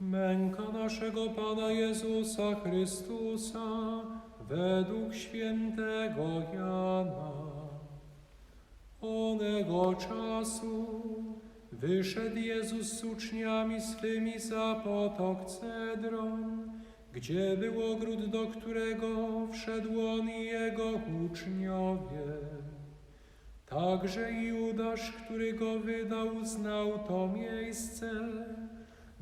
Męka naszego Pana Jezusa Chrystusa według świętego Jana. Onego czasu wyszedł Jezus z uczniami swymi za potok Cedron, gdzie był ogród, do którego wszedł on i jego uczniowie. Także Judasz, który go wydał, znał to miejsce,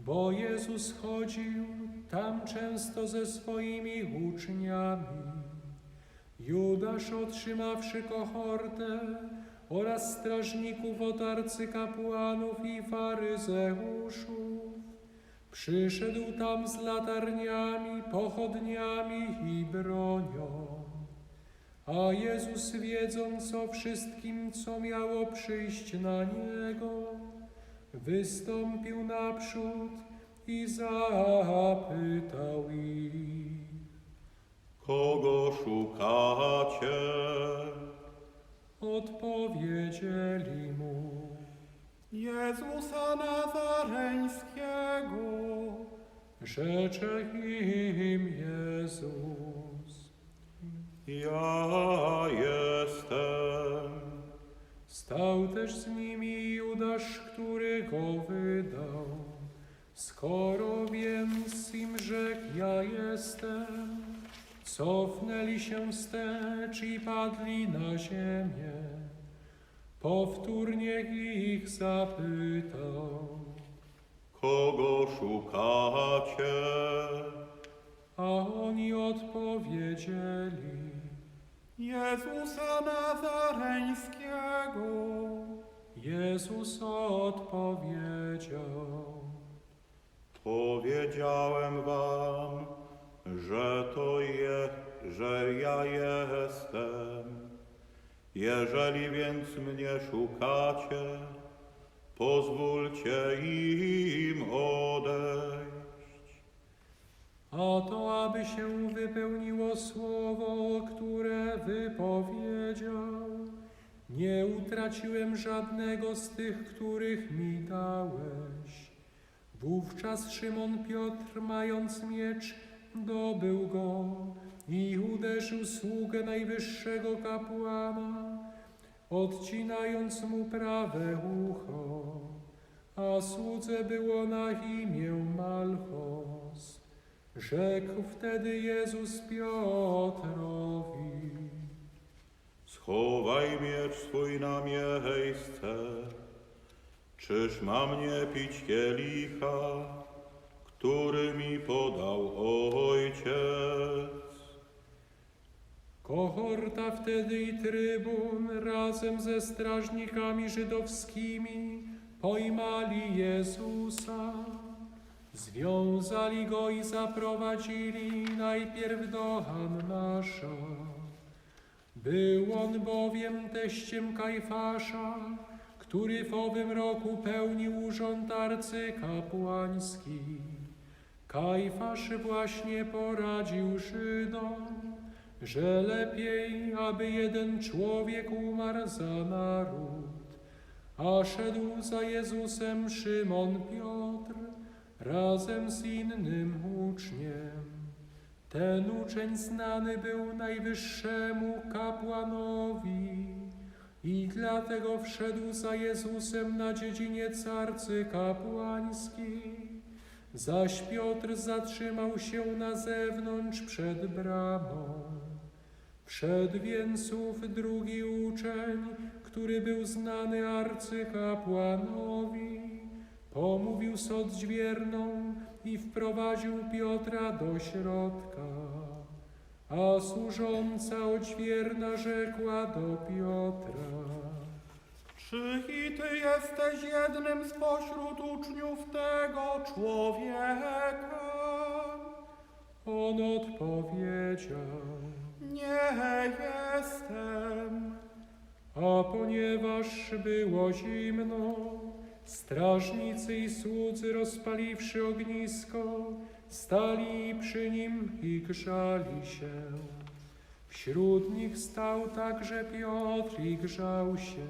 bo Jezus chodził tam często ze swoimi uczniami. Judasz otrzymawszy kohortę oraz strażników od arcykapłanów i faryzeuszów, przyszedł tam z latarniami, pochodniami i bronią. A Jezus, wiedząc o wszystkim, co miało przyjść na Niego, wystąpił naprzód i zapytał ich. Kogo szukacie? Odpowiedzieli mu, Jezusa Nazareńskiego. rzecze im Jezus. Ja jestem. Stał też z nimi Judasz, który go wydał. Skoro więc im rzekł, ja jestem, cofnęli się wstecz i padli na ziemię. Powtórnie ich zapytał, Kogo szukacie? a oni odpowiedzieli, Jezusa Nazareńskiego. Jezus odpowiedział. Powiedziałem wam, że to je, że ja jestem. Jeżeli więc mnie szukacie, pozwólcie im odejść. Nie utraciłem żadnego z tych, których mi dałeś. Wówczas Szymon Piotr, mając miecz, dobył go i uderzył sługę najwyższego kapłana, odcinając mu prawe ucho. A słudze było na imię Malchos. Rzekł wtedy Jezus Piotrowi, Schowaj miecz swój na miejsce. Czyż mam nie pić kielicha, który mi podał ojciec? kohorta wtedy i trybun razem ze strażnikami żydowskimi pojmali Jezusa. Związali go i zaprowadzili najpierw do Hannasza. Był on bowiem teściem Kajfasza, który w owym roku pełnił urząd arcykapłański. Kajfasz właśnie poradził Żydom, że lepiej, aby jeden człowiek umarł za naród, a szedł za Jezusem Szymon Piotr razem z innym uczniem. Ten uczeń znany był najwyższemu kapłanowi i dlatego wszedł za Jezusem na dziedziniec arcykapłański. Zaś Piotr zatrzymał się na zewnątrz przed bramą. Wszedł więc ów drugi uczeń, który był znany arcykapłanowi, pomówił z odźwierną i wprowadził Piotra do środka. A służąca odźwierna rzekła do Piotra. Czy i ty jesteś jednym spośród uczniów tego człowieka? On odpowiedział. Nie jestem. A ponieważ było zimno, strażnicy i słudzy rozpaliwszy ognisko, stali przy nim i grzali się. Wśród nich stał także Piotr i grzał się.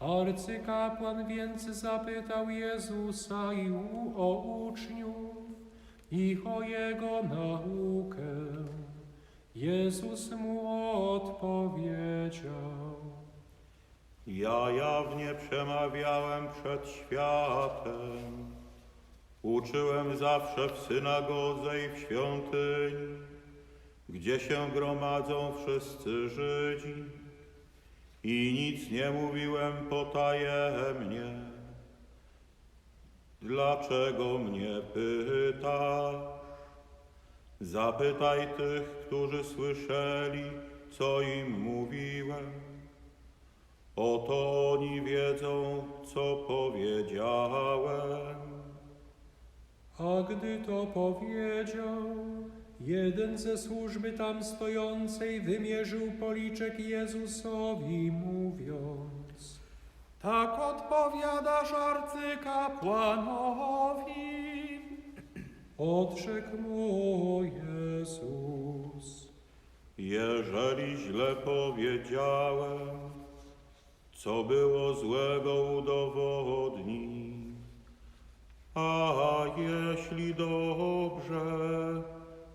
Arcykapłan więc zapytał Jezusa i u, o uczniów, ich o jego naukę. Jezus mu odpowiedział. Ja jawnie przemawiałem przed światem. Uczyłem zawsze w synagodze i w świątyni, gdzie się gromadzą wszyscy Żydzi. I nic nie mówiłem potajemnie. Dlaczego mnie pytasz? Zapytaj tych, którzy słyszeli, co im mówiłem. Oto oni wiedzą, co powiedziałem. A gdy to powiedział, jeden ze służby tam stojącej wymierzył policzek Jezusowi, mówiąc. Tak odpowiadasz arcykapłanowi. Odrzekł mu Jezus. Jeżeli źle powiedziałem, co było złego udowodnij. A jeśli dobrze,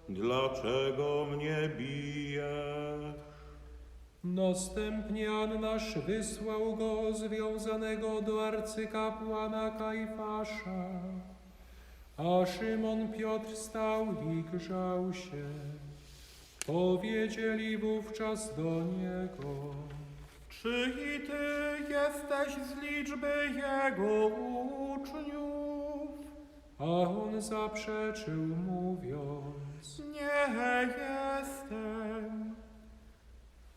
dlaczego mnie bijesz? Następnie Annasz wysłał go związanego do arcykapłana Kajfasza, a Szymon Piotr stał i grzał się. Powiedzieli wówczas do niego, Czy i ty jesteś z liczby jego uczniów? a on zaprzeczył mówiąc, Nie jestem.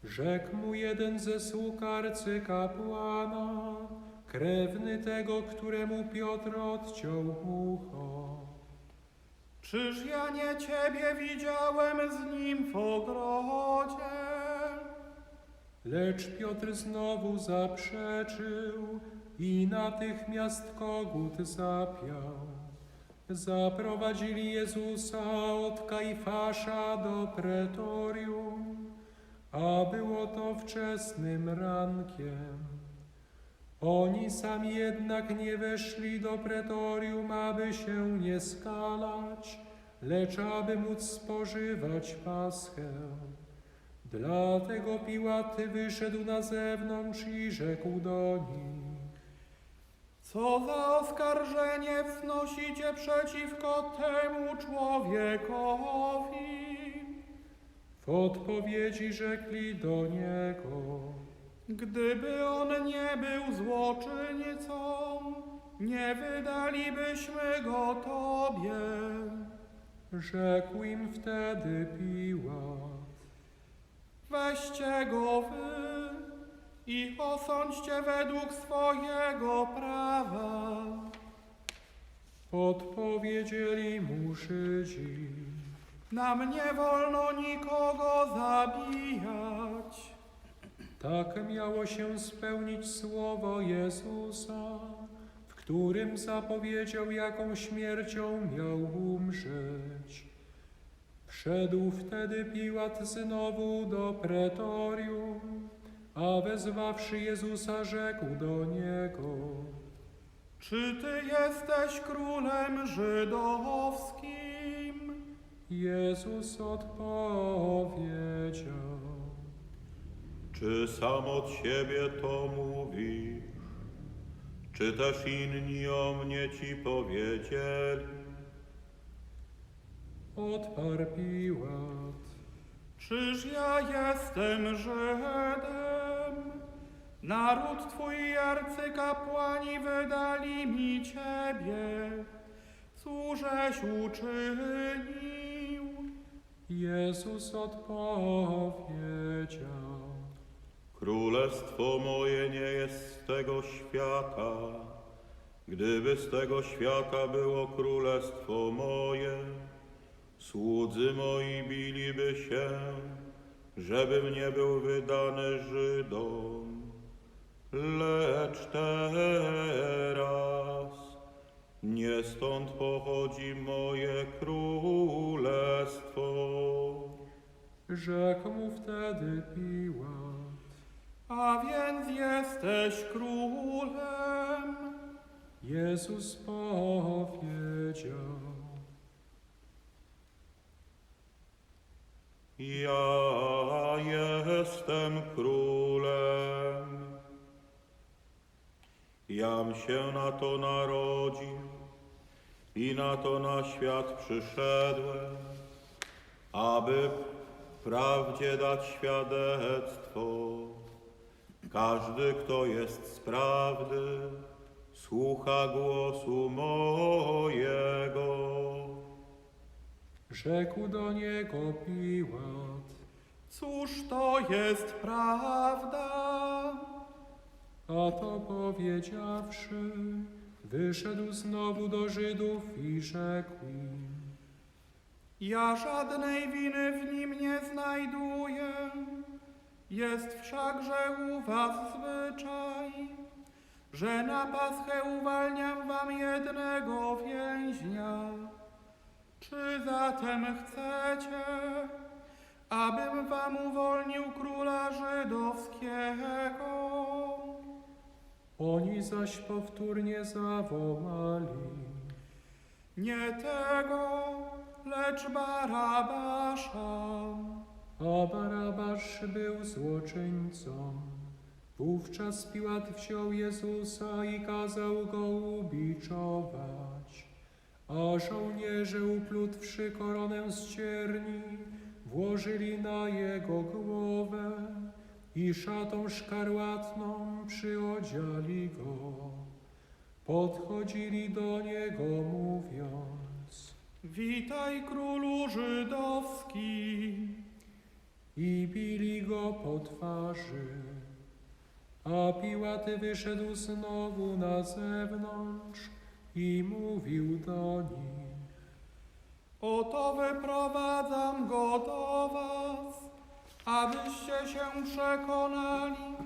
rzekł mu jeden ze sług arcykapłana, krewny tego, któremu Piotr odciął ucho. Czyż ja nie ciebie widziałem z nim w ogrodzie? Lecz Piotr znowu zaprzeczył i natychmiast kogut zapiał. Zaprowadzili Jezusa od Kajfasza do pretorium, a było to wczesnym rankiem. Oni sami jednak nie weszli do pretorium, aby się nie skalać, lecz aby móc spożywać paschę. Dlatego Piłat wyszedł na zewnątrz i rzekł do nich. Co za oskarżenie wznosicie przeciwko temu człowiekowi? W odpowiedzi rzekli do niego. Gdyby on nie był złoczyńcą, nie wydalibyśmy go Tobie. Rzekł im wtedy Piłat. Weźcie go wy i osądźcie według swojego prawa. Odpowiedzieli mu Żydzi. Nam nie wolno nikogo zabijać. Tak miało się spełnić słowo Jezusa, w którym zapowiedział, jaką śmiercią miał umrzeć. Wszedł wtedy Piłat znowu do pretorium, a wezwawszy Jezusa rzekł do niego. Czy ty jesteś królem żydowskim? Jezus odpowiedział. Czy sam od siebie to mówisz? Czy też inni o mnie ci powiedzieli? Odparł Piłat. Czyż ja jestem Żydem? Naród twój i arcykapłani wydali mi ciebie. Cóżeś uczynił? Jezus odpowiedział. Królestwo moje nie jest z tego świata. Gdyby z tego świata było królestwo moje, słudzy moi biliby się, żebym nie był wydany Żydom. Lecz teraz nie stąd pochodzi moje królestwo. Rzekł mu wtedy Piłat. A więc jesteś królem? Jezus powiedział. Ja jestem królem. Jam się na to narodził i na to na świat przyszedłem, aby prawdzie dać świadectwo. Każdy, kto jest z prawdy, słucha głosu mojego. Rzekł do niego Piłat, Cóż to jest prawda? a to powiedziawszy, wyszedł znowu do Żydów i rzekł im, Ja żadnej winy w nim nie znajduję. Jest wszakże u was zwyczaj, że na Paschę uwalniam wam jednego więźnia. Czy zatem chcecie, abym wam uwolnił króla żydowskiego? Oni zaś powtórnie zawołali, Nie tego, lecz Barabasza. a Barabasz był złoczyńcą. Wówczas Piłat wziął Jezusa i kazał go ubiczować. A żołnierze uplutwszy koronę z cierni, włożyli na jego głowę i szatą szkarłatną przyodziali go. Podchodzili do niego mówiąc Witaj królu żydowski. i bili go po twarzy. A Piłat wyszedł znowu na zewnątrz i mówił do nich. Oto wyprowadzam go do was, abyście się przekonali,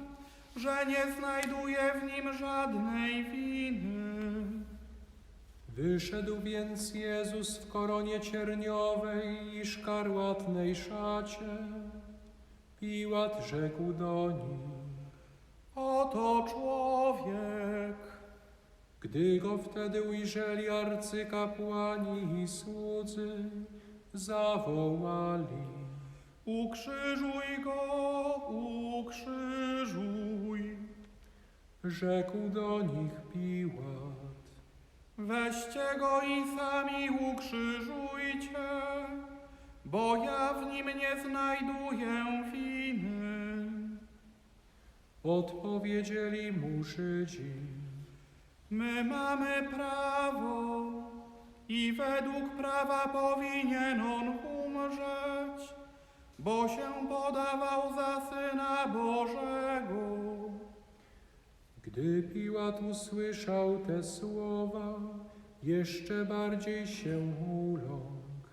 że nie znajduję w nim żadnej winy. Wyszedł więc Jezus w koronie cierniowej i szkarłatnej szacie. Piłat rzekł do nich. Oto człowiek. Gdy go wtedy ujrzeli arcykapłani i słudzy, zawołali. Ukrzyżuj go, ukrzyżuj. Rzekł do nich Piłat. Weźcie go i sami ukrzyżujcie, bo ja w nim nie znajduję winy. Odpowiedzieli mu Żydzi. My mamy prawo i według prawa powinien on umrzeć, bo się podawał za Syna Bożego. Gdy Piłat usłyszał te słowa, jeszcze bardziej się uląkł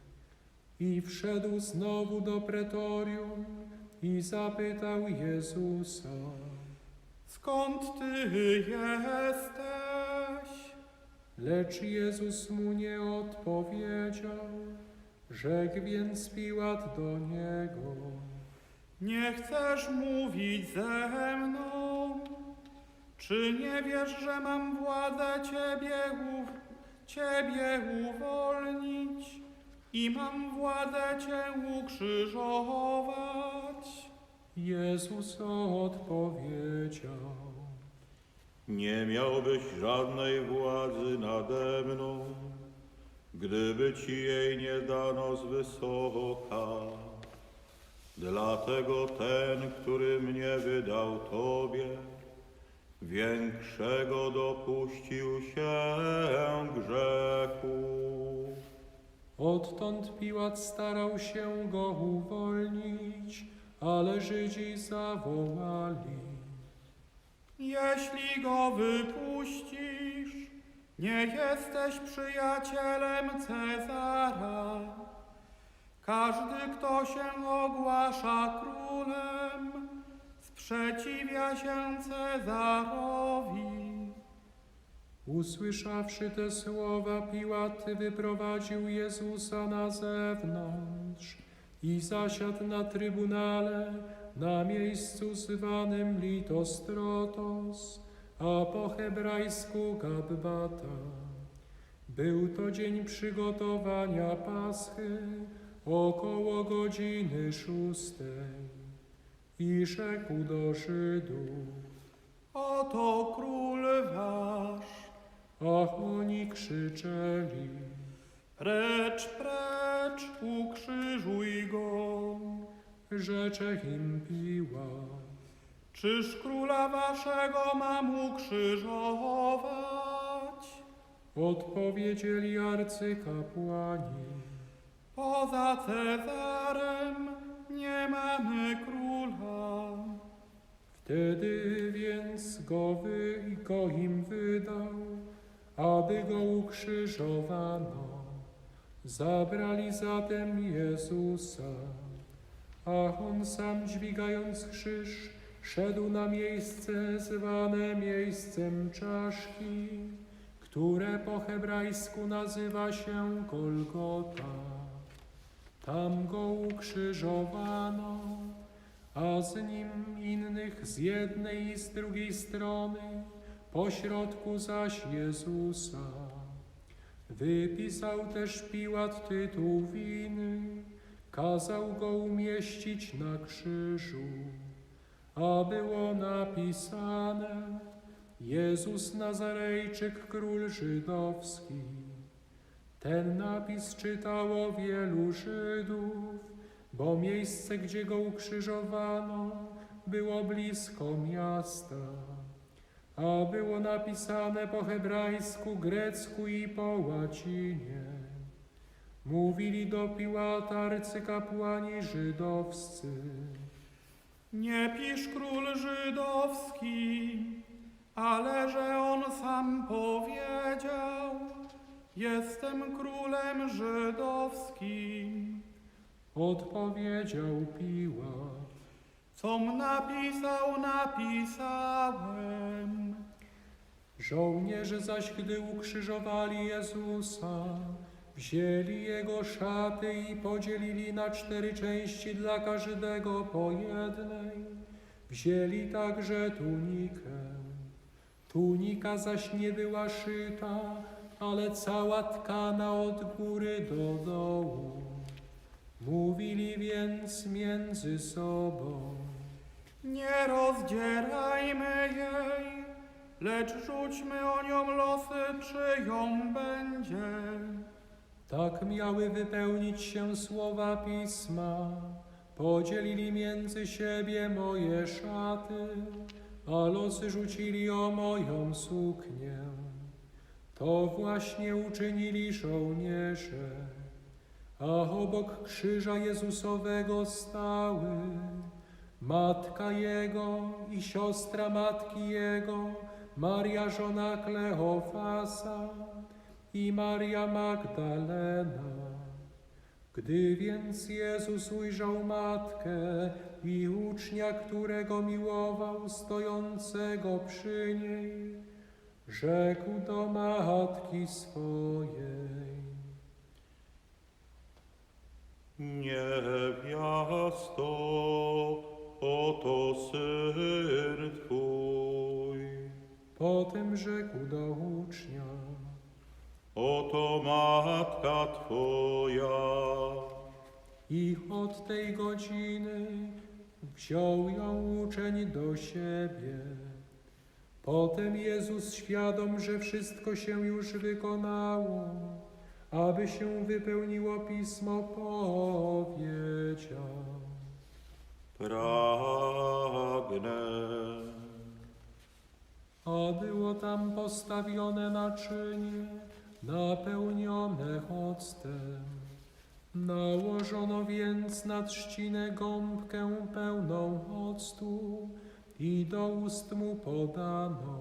i wszedł znowu do pretorium i zapytał Jezusa. Skąd Ty jesteś? Lecz Jezus mu nie odpowiedział. Rzekł więc Piłat do niego. Nie chcesz mówić ze mną? Czy nie wiesz, że mam władzę Ciebie, ciebie uwolnić i mam władzę Cię ukrzyżować? Jezus odpowiedział. Nie miałbyś żadnej władzy nade mną, gdyby ci jej nie dano z wysoka. Dlatego ten, który mnie wydał Tobie, większego dopuścił się grzechu. Odtąd Piłat starał się go uwolnić, ale Żydzi zawołali. Jeśli go wypuścisz, nie jesteś przyjacielem Cezara. Każdy, kto się ogłasza królem, sprzeciwia się Cezarowi. Usłyszawszy te słowa, Piłat wyprowadził Jezusa na zewnątrz i zasiadł na trybunale na miejscu zwanym Litostrotos, a po hebrajsku Gabbata. Był to dzień przygotowania Paschy, około godziny szóstej i rzekł do Żydów, Oto król wasz. a oni krzyczeli, Precz, precz, ukrzyżuj go. Rzecze im Piłat. Czyż króla waszego mam ukrzyżować? Odpowiedzieli arcykapłani, Poza Cezarem nie mamy króla. Wtedy więc go, wy, go im wydał, aby go ukrzyżowano. Zabrali zatem Jezusa, a on sam dźwigając krzyż, szedł na miejsce zwane miejscem czaszki, które po hebrajsku nazywa się Golgota. Tam go ukrzyżowano, a z nim innych z jednej i z drugiej strony, pośrodku zaś Jezusa. Wypisał też Piłat tytuł winy, kazał go umieścić na krzyżu, a było napisane Jezus Nazarejczyk, król żydowski. Ten napis czytało wielu Żydów, bo miejsce, gdzie go ukrzyżowano, było blisko miasta. A było napisane po hebrajsku, grecku i po łacinie. Mówili do Piłata arcykapłani żydowscy. Nie pisz król żydowski, ale że on sam powiedział, jestem królem żydowskim. Odpowiedział Piłat. Com napisał, napisałem. Żołnierze zaś, gdy ukrzyżowali Jezusa, wzięli jego szaty i podzielili na cztery części dla każdego po jednej. Wzięli także tunikę. Tunika zaś nie była szyta, ale cała tkana od góry do dołu. Mówili więc między sobą. Nie rozdzierajmy jej, lecz rzućmy o nią losy, czy ją będzie. Tak miały wypełnić się słowa pisma. Podzielili między siebie moje szaty, a losy rzucili o moją suknię. To właśnie uczynili żołnierze, a obok krzyża Jezusowego stały matka Jego i siostra matki Jego, Maria żona Kleofasa i Maria Magdalena. Gdy więc Jezus ujrzał matkę i ucznia, którego miłował, stojącego przy niej, rzekł do matki swojej. Niewiasto, oto syn Twój. Potem rzekł do ucznia, Oto matka Twoja. i od tej godziny wziął ją uczeń do siebie. Potem Jezus, świadom, że wszystko się już wykonało, aby się wypełniło pismo, powiedział. Pragnę. A było tam postawione naczynie napełnione octem. Nałożono więc na trzcinę gąbkę pełną octu i do ust mu podano.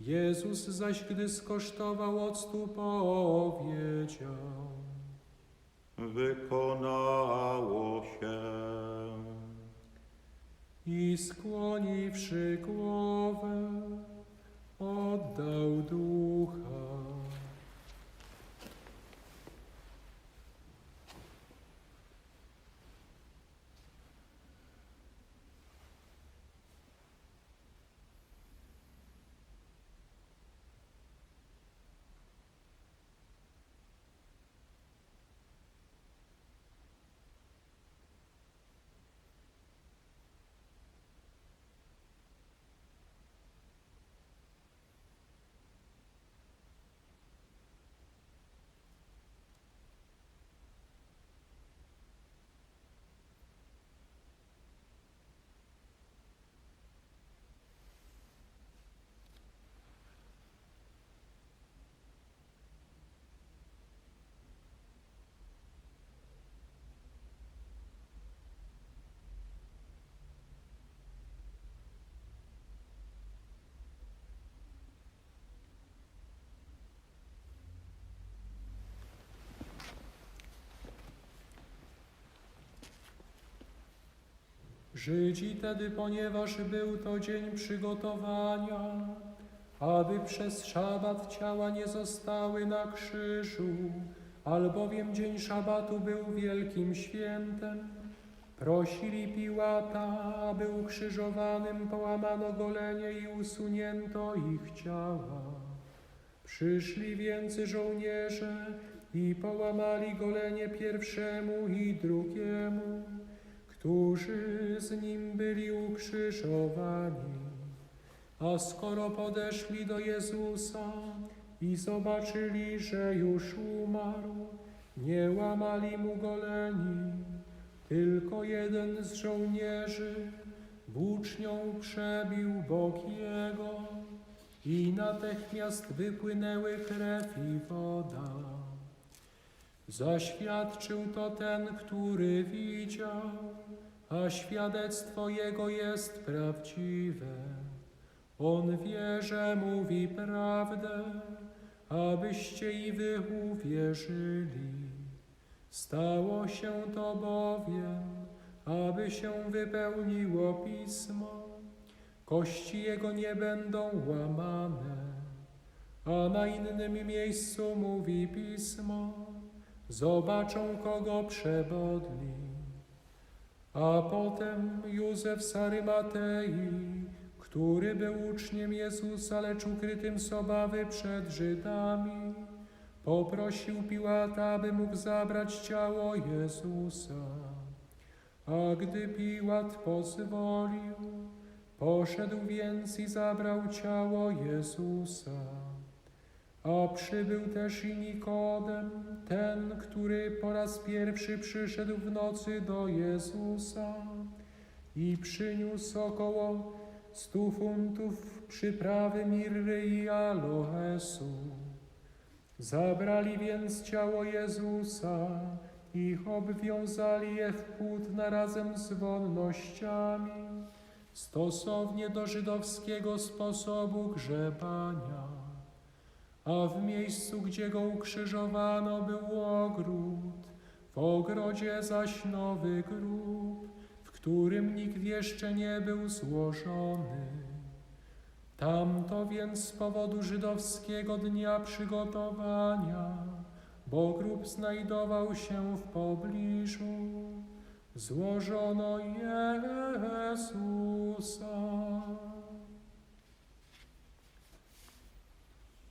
Jezus zaś, gdy skosztował octu, powiedział. Wykonało się. I skłoniwszy głowę, oddał ducha. Żydzi tedy, ponieważ był to dzień przygotowania, aby przez szabat ciała nie zostały na krzyżu, albowiem dzień szabatu był wielkim świętem, prosili Piłata, aby ukrzyżowanym połamano golenie i usunięto ich ciała. Przyszli więc żołnierze i połamali golenie pierwszemu i drugiemu, którzy z nim byli ukrzyżowani. A skoro podeszli do Jezusa i zobaczyli, że już umarł, nie łamali mu goleni, tylko jeden z żołnierzy włócznią przebił bok jego i natychmiast wypłynęły krew i woda. Zaświadczył to ten, który widział, a świadectwo jego jest prawdziwe. On wie, że mówi prawdę, abyście i wy uwierzyli. Stało się to bowiem, aby się wypełniło pismo. Kości jego nie będą łamane, a na innym miejscu mówi pismo. Zobaczą, kogo przebodli. A potem Józef z Arymatei, który był uczniem Jezusa, lecz ukrytym z obawy przed Żydami, poprosił Piłata, aby mógł zabrać ciało Jezusa. A gdy Piłat pozwolił, poszedł więc i zabrał ciało Jezusa. A przybył też i Nikodem, ten, który po raz pierwszy przyszedł w nocy do Jezusa i przyniósł około stu funtów przyprawy mirry i aloesu. Zabrali więc ciało Jezusa i obwiązali je w płótna razem z wonnościami, stosownie do żydowskiego sposobu grzebania. A w miejscu, gdzie go ukrzyżowano, był ogród, w ogrodzie zaś nowy grób, w którym nikt jeszcze nie był złożony. Tamto więc z powodu żydowskiego dnia przygotowania, bo grób znajdował się w pobliżu, złożono Jezusa.